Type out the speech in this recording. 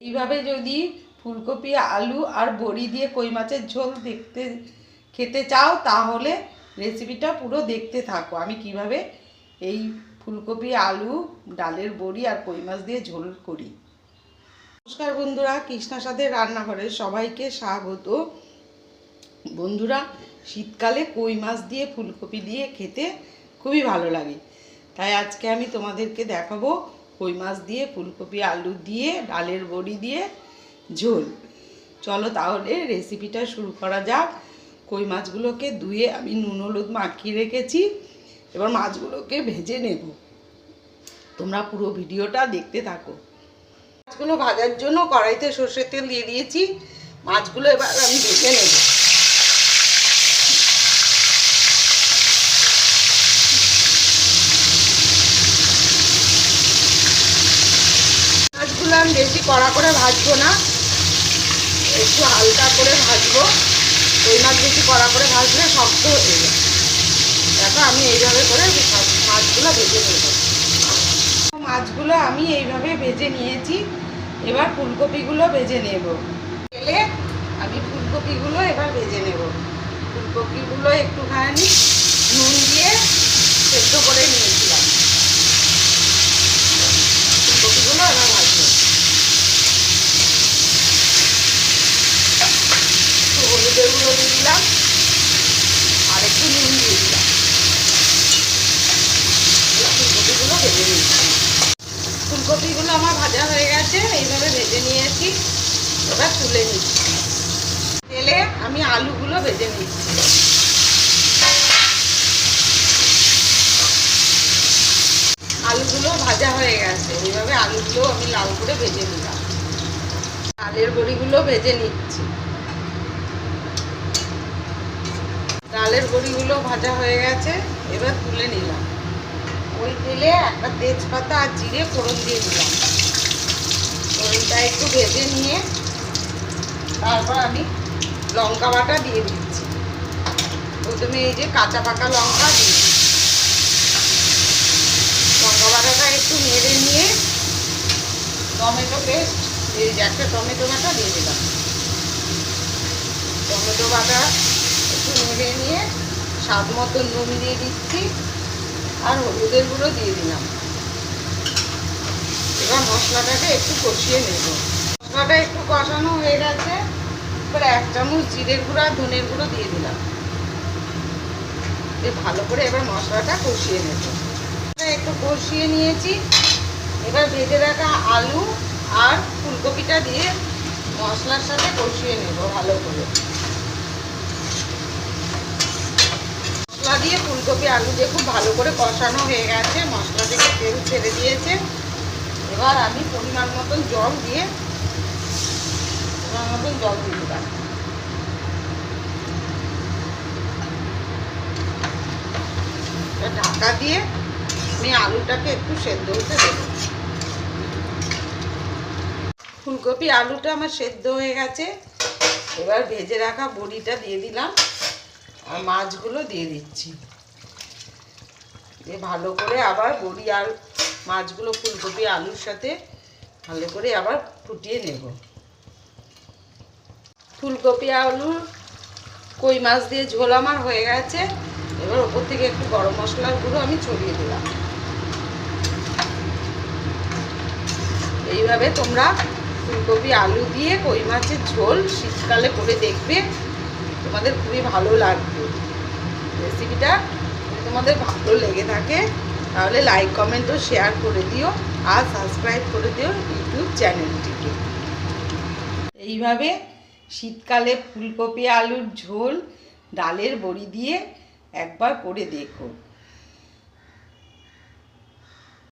এইভাবে যদি ফুলকপি, আলু আর বড়ি দিয়ে কই মাছের ঝোল দেখতে, খেতে চাও, তাহলে রেসিপিটা পুরো দেখতে থাকো। আমি কীভাবে এই ফুলকপি, আলু, ডালের বড়ি আর কই মাছ দিয়ে ঝোল করি। নমস্কার বন্ধুরা, কৃষ্ণা সাথে রান্নাঘরে সবাইকে স্বাগত। বন্ধুরা, শীতকালে কই মাছ দিয়ে ফুলকপি দিয়ে খেতে খুবই ভালো লাগে। তাই আজকে আমি তোমাদেরকে দেখাবো কই মাছ দিয়ে, ফুলকপি, আলু দিয়ে, ডালের বড়ি দিয়ে, ঝোল। চলো তাহলে রেসিপিটা শুরু করা যাক। কই মাছগুলোকে ধুয়ে আমি নুন, হলুদ মাখিয়ে রেখেছি। এবার মাছগুলোকে ভেজে নেব। তোমরা পুরো ভিডিওটা দেখতে থাকো। মাছগুলো ভাজার জন্য কড়াইতে সর্ষের তেল দিয়ে দিয়েছি। মাছগুলো এবার আমি ভেজে নেব মাছগুলো আমি বেশি কড়া করে ভাজবো না। একটু হালকা করে ভাজবো। ওই মাছ বেশি কড়া করে ভাজলে শক্ত হয়ে যাবে। দেখো আমি এইভাবে করে মাছগুলো ভেজে নেব। মাছগুলো আমি এইভাবে ভেজে নিয়েছি। এবার ফুলকপিগুলো ভেজে নেব। তেলে আমি ফুলকপিগুলো এবার ভেজে নেব। ফুলকপিগুলো একটুখানি নুন দিয়ে সেদ্ধ করে নিয়েছিলাম ফুলকপিগুলো এবার ভাজবো একটু হলুদের গুঁড়ো দিয়ে দিলাম। আর একটু নুন দিয়ে দিলাম। ফুলকপিগুলো ভেজে নিয়েছি ফুলকপিগুলো আমার ভাজা হয়ে গেছে, এইভাবে ভেজে নিয়েছি। এবার তুলে নিচ্ছি। তেলে আমি আলুগুলো ভেজে নিচ্ছি। আলুগুলো ভাজা হয়ে গেছে। এইভাবে আলুগুলো আমি লাল করে ভেজে নিলাম। ডালের বড়িগুলো ভেজে নিচ্ছি। ডালের বড়িগুলো ভাজা হয়ে গেছে, এবার তুলে নিলাম। ওই তেলে একটা তেজপাতা আর জিরে ফোড়ন দিয়ে দিলাম। ফোড়নটা একটু ভেজে নিয়ে তারপর আমি লঙ্কা বাটা দিয়ে দিচ্ছি। প্রথমে এই যে কাঁচা পাকা লঙ্কা দিয়ে লঙ্কা বাটাটা একটু নেড়ে নিয়ে টমেটো পেস্ট, এই যে একটা টমেটো বাটা দিয়ে দিলাম। টমেটো বাটা নেড়ে নিয়ে স্বাদ মতো নুন দিয়ে দিচ্ছি আর হলুদের গুঁড়ো দিয়ে দিলাম। এবার মশলাটাকে একটু কষিয়ে নেব। মশলাটা একটু কষানো হয়ে গেছে, এবার এক চামচ জিরের গুঁড়ো আর ধনের গুঁড়ো দিয়ে দিলাম। দিয়ে ভালো করে এবার মশলাটা কষিয়ে নেব। একটু কষিয়ে নিয়েছি। এবার ভেজে রাখা আলু আর ফুলকপিটা দিয়ে মশলার সাথে কষিয়ে নেব ভালো করে। দিয়ে ফুলকপি আলু দিয়ে খুব ভালো করে কষানো হয়ে গেছে। মশলা থেকে তেল ছেড়ে দিয়েছে। এবার আমি পরিমাণ মতন জল দিয়ে পরিমাণ মতন জল দিয়ে দিলাম ঢাকা দিয়ে আমি আলুটাকে একটু সেদ্ধ হতে দেব। ফুলকপি আলুটা আমার সেদ্ধ হয়ে গেছে। এবার ভেজে রাখা বড়িটা দিয়ে দিলাম। আর মাছগুলো দিয়ে দিচ্ছি। দিয়ে ভালো করে আবার বড়ি আর মাছগুলো ফুলকপি, আলুর সাথে ভালো করে আবার ফুটিয়ে নেব। ফুলকপি আলুর কই মাছ দিয়ে ঝোল আমার হয়ে গেছে। এবার ওপর থেকে একটু গরম মশলার গুঁড়ো আমি ছড়িয়ে দিলাম। এইভাবে তোমরা ফুলকপি, আলু দিয়ে কই মাছের ঝোল শীতকালে করে দেখবে। তোমাদের খুবই ভালো লাগবে। রেসিপিটা তোমাদের ভালো লেগে থাকে, তাহলে লাইক কমেন্ট ও শেয়ার করে দিও আর সাবস্ক্রাইব করে দিও ইউটিউব চ্যানেলটিকে এইভাবে শীতকালে ফুলকপি, আলুর ঝোল, ডালের বড়ি দিয়ে একবার করে দেখো।